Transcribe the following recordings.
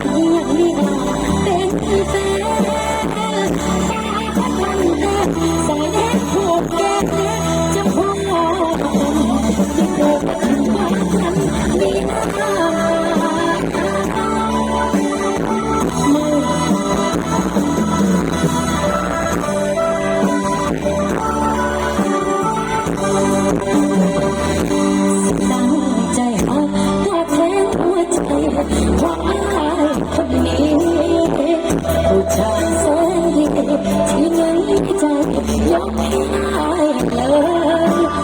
Thank you.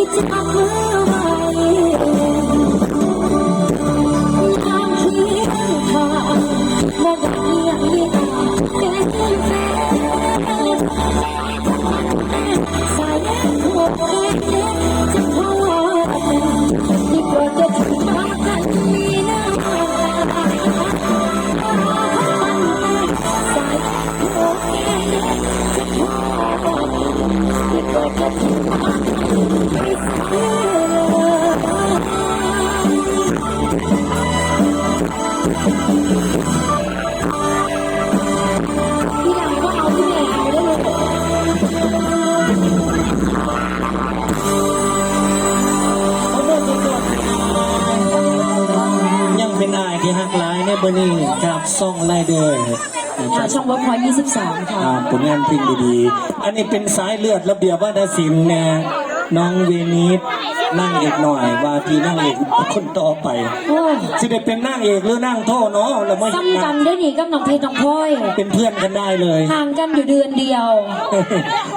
ที่จับมือไว้ทางที่ข้างบอกว่ายังมี เป็นอายที่ฮักหลายในเบอร์นี้กับซ่องไลเดอร์นะคอ่ารับช่องเวิร์กพอยต์22 ค่ะอ่าผลงานเพลงดีๆ อันนี้เป็นสายเลือดระเบียบวัฒนศิลป์นะน้องเวนิสนั่งเอกหน่อย ว่าที่นั่งเอกคนต่อไปโอ้ยสิได้เป็นนั่งเอกหรือนั่งโทเนาะแล้วไม่ซ้ำกันได้หนีกับน้องเพชรน้องพลอยเป็นเพื่อนกันได้เลยห่างกันอยู่เดือนเดียว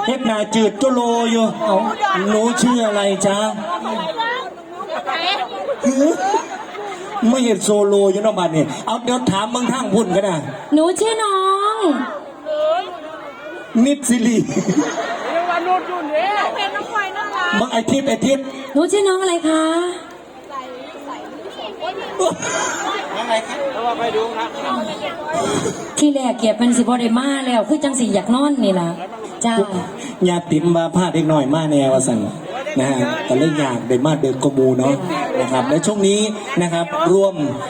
เฮ็ดหนาจืดก็โลอยู่เอาหนูชื่ออะไรจ๊ะ ไม่เห็นโซโลอยู่เนอกบัดนี่เอาเดี๋ยวถามบางทางพุ่นก็ได้หนูชื่อน้อง นิดสิริวันนู้นอยู่เนี่ยเป็นน้องไฟน้องลาบางไอทิพย์ไอทิพย์หนูชื่อน้องอะไรคะแล้วว่าไปดูครับที่แรกเกียบเป็นสิบอดมาแล้ว คือจังสีอยากนอนนี่ล่ะจ้า ญาติติ๋มมาพาดเล็กหน่อยมาแนวว่าสั่ง นะฮะแต่เล่นอยากได้มาเดินกบหมูเนาะนะครับและช่วงนี้นะครับร่วม